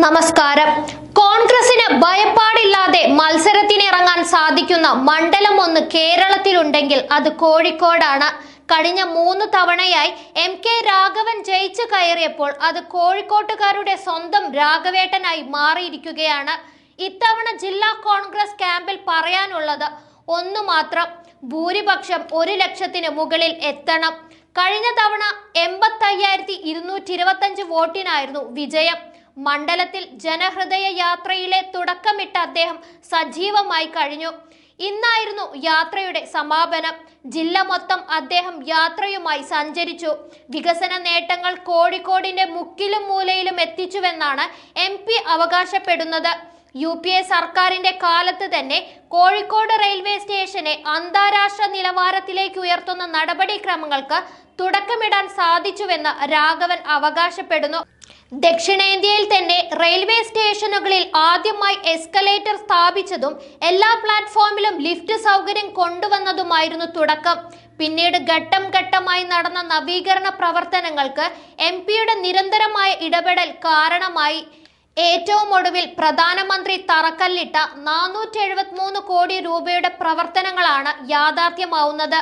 നമസ്കാരം. കോൺഗ്രസിന് ഭയപ്പാടില്ലാതെ മത്സരത്തിനിറങ്ങാൻ സാധിക്കുന്ന മണ്ഡലം ഒന്ന് കേരളത്തിലുണ്ടെങ്കിൽ അത് കോഴിക്കോടാണ്. കഴിഞ്ഞ മൂന്ന് തവണയായി എം കെ രാഘവൻ ജയിച്ചു കയറിയപ്പോൾ അത് കോഴിക്കോട്ടുകാരുടെ സ്വന്തം രാഘവേട്ടനായി മാറിയിരിക്കുകയാണ്. ഇത്തവണ ജില്ലാ കോൺഗ്രസ് ക്യാമ്പിൽ പറയാനുള്ളത് ഒന്നു മാത്രം ഭൂരിപക്ഷം ഒരു ലക്ഷത്തിന് മുകളിൽ എത്തണം. കഴിഞ്ഞ തവണ എൺപത്തയ്യായിരത്തി ഇരുന്നൂറ്റി ഇരുപത്തഞ്ച് വോട്ടിനായിരുന്നു വിജയം. മണ്ഡലത്തിൽ ജനഹൃദയ യാത്രയിലെ തുടക്കമിട്ട അദ്ദേഹം സജീവമായി കഴിഞ്ഞു. ഇന്നായിരുന്നു യാത്രയുടെ സമാപനം. ജില്ല മൊത്തം അദ്ദേഹം യാത്രയുമായി സഞ്ചരിച്ചു. വികസന നേട്ടങ്ങൾ കോഴിക്കോടിന്റെ മുക്കിലും മൂലയിലും എത്തിച്ചുവെന്നാണ് എം പി അവകാശപ്പെടുന്നത്. യു പി എ സർക്കാരിന്റെ കാലത്ത് തന്നെ കോഴിക്കോട് റെയിൽവേ സ്റ്റേഷനെ അന്താരാഷ്ട്ര നിലവാരത്തിലേക്ക് ഉയർത്തുന്ന നടപടിക്രമങ്ങൾക്ക് തുടക്കമിടാൻ സാധിച്ചുവെന്ന് രാഘവൻ അവകാശപ്പെടുന്നു. ദക്ഷിണേന്ത്യയിൽ തന്നെ റെയിൽവേ സ്റ്റേഷനുകളിൽ ആദ്യമായി എസ്കലേറ്റർ സ്ഥാപിച്ചതും എല്ലാ പ്ലാറ്റ്ഫോമിലും ലിഫ്റ്റ് സൗകര്യം കൊണ്ടുവന്നതുമായിരുന്നു തുടക്കം. പിന്നീട് ഘട്ടം ഘട്ടമായി നടന്ന നവീകരണ പ്രവർത്തനങ്ങൾക്ക് എം പിയുടെ നിരന്തരമായ ഇടപെടൽ കാരണമായി. ഏറ്റവും ഒടുവിൽ പ്രധാനമന്ത്രി തറക്കല്ലിട്ട നാനൂറ്റി എഴുപത്തി മൂന്ന് കോടി രൂപയുടെ പ്രവർത്തനങ്ങളാണ് യാഥാർത്ഥ്യമാവുന്നത്.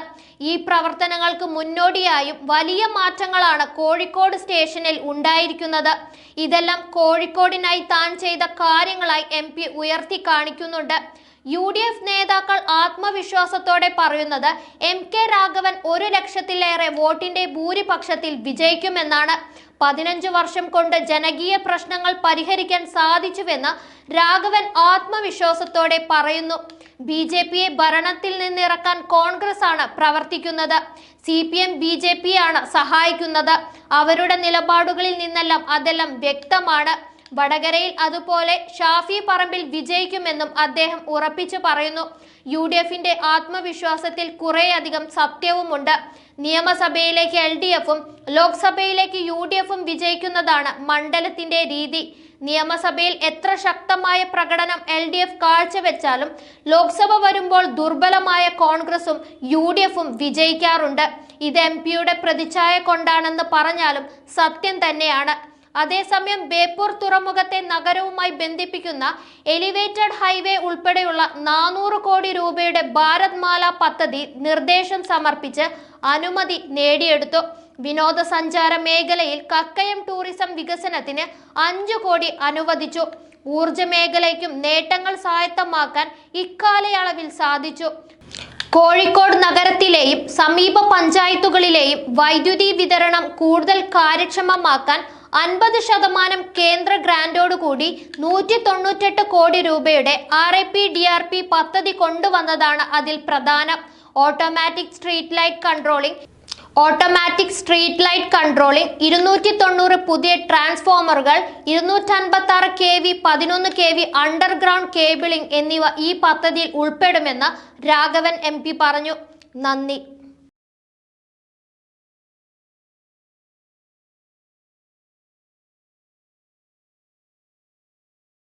ഈ പ്രവർത്തനങ്ങൾക്ക് മുന്നോടിയായും വലിയ മാറ്റങ്ങളാണ് കോഴിക്കോട് സ്റ്റേഷനിൽ ഉണ്ടായിരിക്കുന്നത്. ഇതെല്ലാം കോഴിക്കോടിനായി താൻ ചെയ്ത കാര്യങ്ങളായി എം ഉയർത്തി കാണിക്കുന്നുണ്ട്. യു ഡി എഫ് നേതാക്കൾ ആത്മവിശ്വാസത്തോടെ പറയുന്നത് എം കെ രാഘവൻ ഒരു ലക്ഷത്തിലേറെ വോട്ടിന്റെ ഭൂരിപക്ഷത്തിൽ വിജയിക്കുമെന്നാണ്. പതിനഞ്ച് വർഷം കൊണ്ട് ജനകീയ പ്രശ്നങ്ങൾ പരിഹരിക്കാൻ സാധിച്ചുവെന്ന് രാഘവൻ ആത്മവിശ്വാസത്തോടെ പറയുന്നു. ബി ജെ പിയെ ഭരണത്തിൽ നിന്നിറക്കാൻ കോൺഗ്രസ് ആണ് പ്രവർത്തിക്കുന്നത്. C P M B J P ആണ് സഹായിക്കുന്നത്. അവരുടെ നിലപാടുകളിൽ നിന്നെല്ലാം അതെല്ലാം വ്യക്തമാണ്. വടകരയിൽ അതുപോലെ ഷാഫി പറമ്പിൽ വിജയിക്കുമെന്നും അദ്ദേഹം ഉറപ്പിച്ചു പറയുന്നു. യു ഡി എഫിന്റെ ആത്മവിശ്വാസത്തിൽ കുറേയധികം സത്യവുമുണ്ട്. നിയമസഭയിലേക്ക് എൽ ഡി എഫും ലോക്സഭയിലേക്ക് യു ഡി എഫും വിജയിക്കുന്നതാണ് മണ്ഡലത്തിന്റെ രീതി. നിയമസഭയിൽ എത്ര ശക്തമായ പ്രകടനം എൽ ഡി എഫ് കാഴ്ചവെച്ചാലും ലോക്സഭ വരുമ്പോൾ ദുർബലമായ കോൺഗ്രസും യു ഡി എഫും വിജയിക്കാറുണ്ട്. ഇത് എം പിയുടെ പ്രതിച്ഛായ കൊണ്ടാണെന്ന് പറഞ്ഞാലും സത്യം തന്നെയാണ്. അതേസമയം ബേപ്പൂർ തുറമുഖത്തെ നഗരവുമായി ബന്ധിപ്പിക്കുന്ന എലിവേറ്റഡ് ഹൈവേ ഉൾപ്പെടെയുള്ള നാനൂറ് കോടി രൂപയുടെ ഭാരത് മാല പദ്ധതി നിർദ്ദേശം സമർപ്പിച്ച് അനുമതി നേടിയെടുത്തു. വിനോദസഞ്ചാര മേഖലയിൽ കക്കയം ടൂറിസം വികസനത്തിന് അഞ്ചു കോടി അനുവദിച്ചു. ഊർജ മേഖലയ്ക്കും നേട്ടങ്ങൾ സ്വായത്തമാക്കാൻ ഇക്കാലയളവിൽ സാധിച്ചു. കോഴിക്കോട് നഗരത്തിലെയും സമീപ പഞ്ചായത്തുകളിലെയും വൈദ്യുതി വിതരണം കൂടുതൽ കാര്യക്ഷമമാക്കാൻ അൻപത് ശതമാനം കേന്ദ്ര ഗ്രാൻഡോടുകൂടി നൂറ്റി തൊണ്ണൂറ്റെട്ട് കോടി രൂപയുടെ R I P D R P പദ്ധതി കൊണ്ടുവന്നതാണ് അതിൽ പ്രധാനം. Automatic street light controlling automatic street light controlling ഇരുന്നൂറ്റി തൊണ്ണൂറ് പുതിയ ട്രാൻസ്ഫോമറുകൾ ഇരുന്നൂറ്റൻപത്തി ആറ് കെ വി പതിനൊന്ന് കെ വി അണ്ടർഗ്രൗണ്ട് കേബിളിംഗ് എന്നിവ ഈ പദ്ധതിയിൽ ഉൾപ്പെടുമെന്ന് രാഘവൻ എം പറഞ്ഞു. നന്ദി.